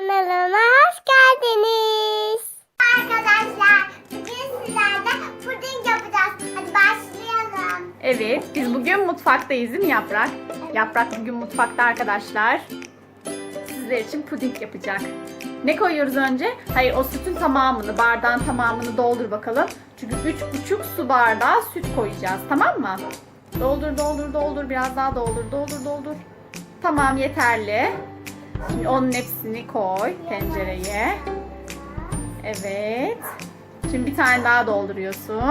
Kanalıma hoş geldiniz. Arkadaşlar bugün sizlerle puding yapacağız. Hadi başlayalım. Evet, biz bugün mutfaktayız değil mi Yaprak? Yaprak bugün mutfakta arkadaşlar. Sizler için puding yapacak. Ne koyuyoruz önce? Hayır o sütün tamamını, bardağın tamamını doldur bakalım. Çünkü 3,5 su bardağı süt koyacağız tamam mı? Doldur doldur doldur biraz daha doldur doldur doldur. Tamam yeterli. Şimdi onun hepsini koy tencereye. Evet. Şimdi bir tane daha dolduruyorsun.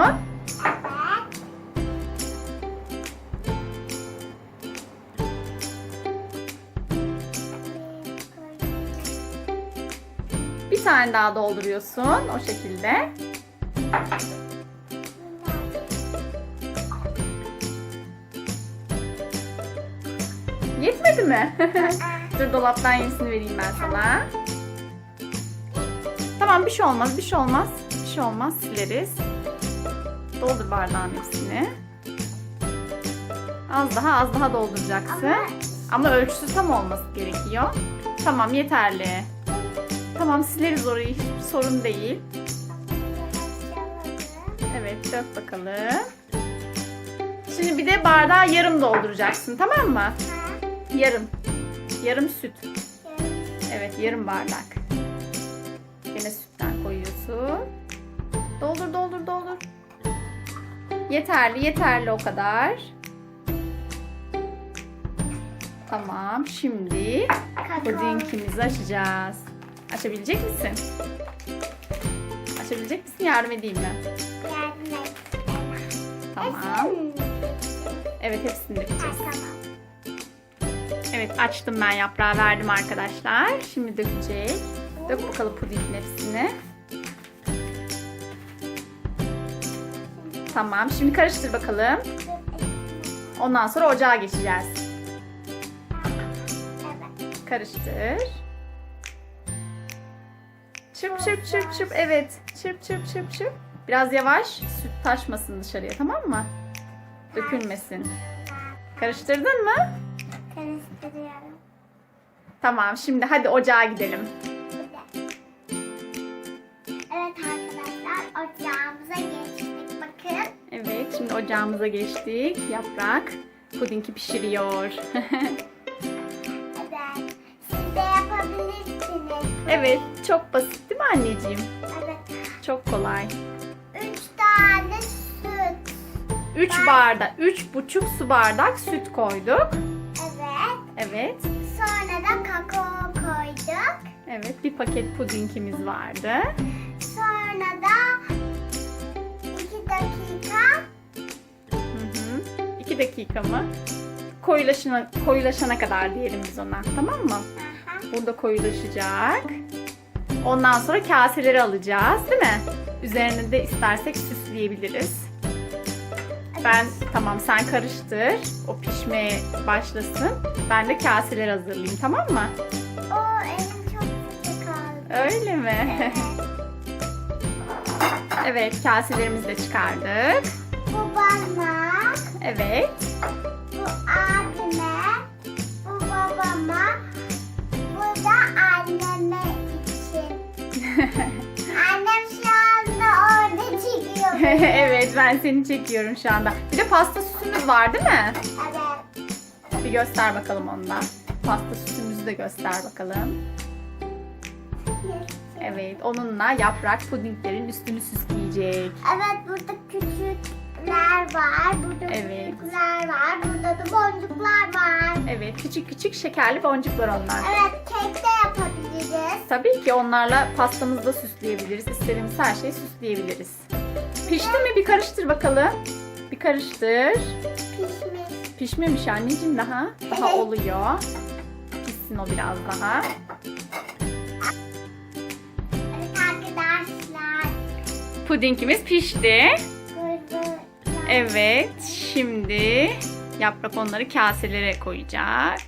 Bir tane daha dolduruyorsun o şekilde. Yetmedi mi? Dur dolaptan yenisini vereyim ben sana. Tamam bir şey olmaz bir şey olmaz. Bir şey olmaz sileriz. Doldur bardağın hepsini. Az daha az daha dolduracaksın. Ama- Ama ölçüsü tam olması gerekiyor. Tamam yeterli. Tamam sileriz orayı hiçbir sorun değil. Evet dök bakalım. Şimdi bir de bardağı yarım dolduracaksın tamam mı? Yarım. Yarım süt. Evet yarım bardak. Yine sütten koyuyorsun. Doldur doldur doldur. Yeterli yeterli o kadar. Tamam şimdi pudingimizi açacağız. Açabilecek misin? Açabilecek misin? Yardım edeyim mi? Yardım et. Tamam. Evet hepsini dökeceğiz. Tamam. Evet açtım ben yaprağı verdim arkadaşlar. Şimdi dökecek. Dök bakalım pudingin hepsini. Tamam şimdi karıştır bakalım. Ondan sonra ocağa geçeceğiz. Karıştır. Çırp çırp çırp çırp. Evet. Çırp çırp çırp çırp. Biraz yavaş. Süt taşmasın dışarıya tamam mı? Dökülmesin. Karıştırdın mı? Karıştırıyorum. Tamam şimdi hadi ocağa gidelim. Evet arkadaşlar ocağımıza geçtik. Bakın. Evet şimdi ocağımıza geçtik. Yaprak pudingi pişiriyor. Evet. Siz de yapabilirsiniz. evet çok basit değil mi anneciğim? Evet. Çok kolay. Üç tane süt. 3 bardak, üç buçuk su bardak süt koyduk. Evet. Evet. Sonra da kakao koyduk. Evet bir paket pudingimiz vardı. Sonra da iki dakika Hı hı. 2 dakika mı? Koyulaşana, koyulaşana kadar diyelim biz ona. Tamam mı? Aha. Burada koyulaşacak. Ondan sonra kaseleri alacağız değil mi? Üzerine de istersek süsleyebiliriz. Ben tamam sen karıştır. O pişmeye başlasın. Ben de kaseleri hazırlayayım tamam mı? O elim çok sıcak oldu. Öyle mi? evet kaselerimizi de çıkardık. Bu bana, Evet. bu abime, ben seni çekiyorum şu anda. Bir de pasta süsümüz var değil mi? Evet. Bir göster bakalım ondan. Pasta süsümüzü de göster bakalım. Evet onunla yaprak pudinglerin üstünü süsleyecek. Evet burada küçükler var, burada Evet. büyükler var, burada da boncuklar var. Evet küçük küçük şekerli boncuklar onlar. Evet kek de yapabiliriz. Tabii ki onlarla pastamızı da süsleyebiliriz. İstediğimiz her şeyi süsleyebiliriz. Pişti mi? Bir karıştır bakalım. Bir karıştır. Pişmiş. Pişmemiş anneciğim daha. Daha oluyor. Pişsin o biraz daha. Evet arkadaşlar. Pudingimiz pişti. Evet, şimdi yaprak onları kaselere koyacak.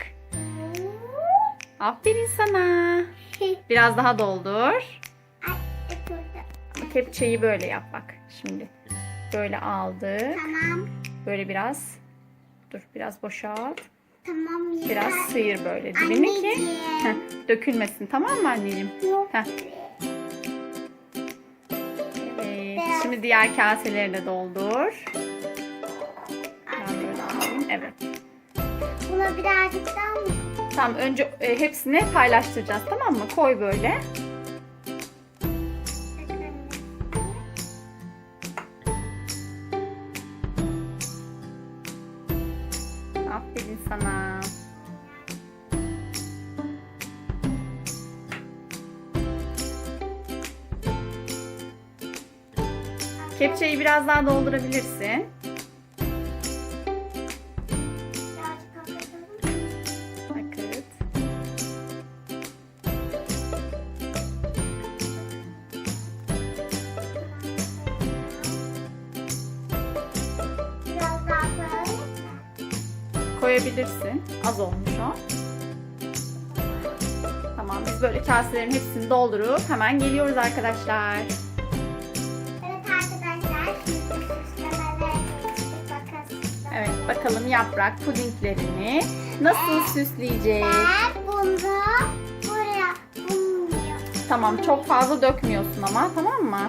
Aferin sana. Biraz daha doldur. Ama kepçeyi böyle yap bak şimdi. Böyle aldık. Tamam. Böyle biraz. Dur biraz boşalt. Tamam yeter. Biraz sıyır böyle dibini ki heh, dökülmesin tamam mı anneciğim? Yok. Heh. Evet. Şimdi diğer kaseleri de doldur. Ben böyle alayım. Evet. Buna birazcık daha mı? Tamam önce e, hepsini paylaştıracağız tamam mı? Koy böyle. Aferin sana. Kepçeyi biraz daha doldurabilirsin. Koyabilirsin. Az olmuş o. Tamam biz böyle kaselerin hepsini doldurup hemen geliyoruz arkadaşlar. Evet arkadaşlar. Evet bakalım yaprak pudinglerini nasıl süsleyecek? Ben bunu buraya bunu Tamam çok fazla dökmüyorsun ama tamam mı?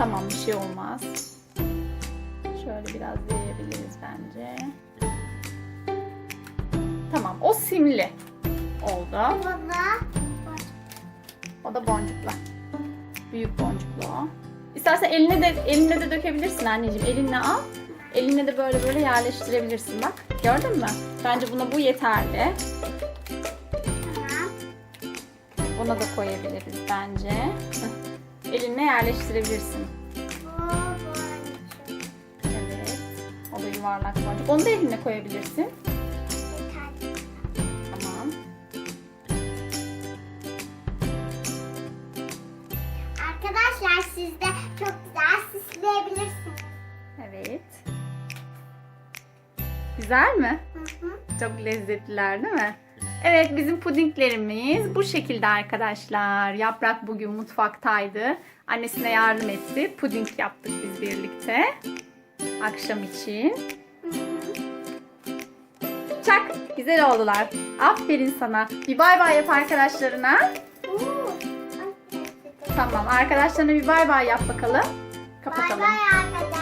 Tamam bir şey olmaz. Şöyle biraz yayabiliriz bence. Tamam o simli oldu. Bunu O da boncuklu. Büyük boncuklu o. İstersen eline de eline de dökebilirsin anneciğim. Elinle al. Eline de böyle böyle yerleştirebilirsin bak. Gördün mü? Bence buna bu yeterli. Buna da koyabiliriz bence. Heh. Elinle yerleştirebilirsin. Evet. O da yuvarlak boncuk. Onu da eline koyabilirsin. Tamam. Arkadaşlar siz de çok güzel süsleyebilirsiniz. Evet. Güzel mi? Hı hı. Çok lezzetliler değil mi? Evet bizim pudinglerimiz bu şekilde arkadaşlar. Yaprak bugün mutfaktaydı. Annesine yardım etti. Puding yaptık biz birlikte. Akşam için. Çak güzel oldular. Aferin sana. Bir bay bay yap arkadaşlarına. Tamam arkadaşlarına bir bay bay yap bakalım. Bay Kapatalım. bay arkadaşlar.